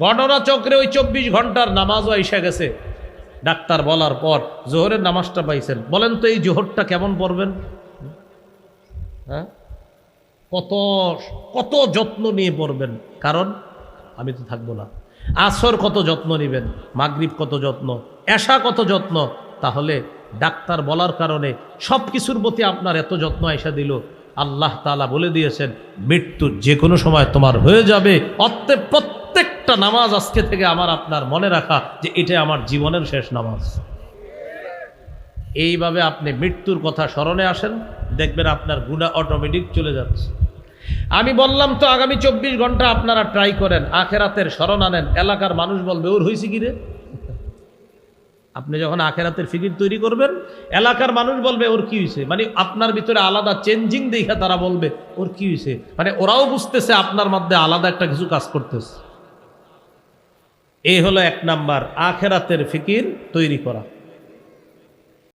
ঘটনা চক্রে ওই চব্বিশ ঘণ্টার নামাজও এসে গেছে। ডাক্তার বলার পর জোহরের নামাজটা পাইছেন। বলেন তো এই জোহরটা কেমন পড়বেন? হ্যাঁ? কত কত যত্ন নিয়ে পড়বেন? কারণ আমি তো থাকব না। আসর কত যত্ন নেবেন? মাগরিব কত যত্ন? এশা কত যত্ন? তাহলে ডাক্তার বলার কারণে সব কিছুর প্রতি আপনার এত যত্ন এসা দিল। আল্লাহ তালা বলে দিয়েছেন, মৃত্যু যে কোনো সময় তোমার হয়ে যাবে। অতএব প্রত্যেকটা নামাজ আজকে থেকে আমার আপনার মনে রাখা যে এটা আমার জীবনের শেষ নামাজ। এইভাবে আপনি মৃত্যুর কথা স্মরণে আসেন, দেখবেন আপনার গুণা অটোমেটিক চলে যাচ্ছে। আমি বললাম তো আগামী চব্বিশ ঘণ্টা আপনারা ট্রাই করেন, আখেরাতের স্মরণ আনেন। এলাকার মানুষ বলবে, ওর হয়েছে কি রে? আপনি যখন আখেরাতের ফিকির তৈরি করবেন, এলাকার মানুষ বলবে, ওর কি হয়েছে মানে আপনার ভিতরে আলাদা চেঞ্জিং দেখে তারা বলবে, ওর কি হয়েছে মানে ওরাও বুঝতেছে আপনার মধ্যে আলাদা একটা কিছু কাজ করতেছে। এই হলো এক নাম্বার আখেরাতের ফিকির তৈরি করা।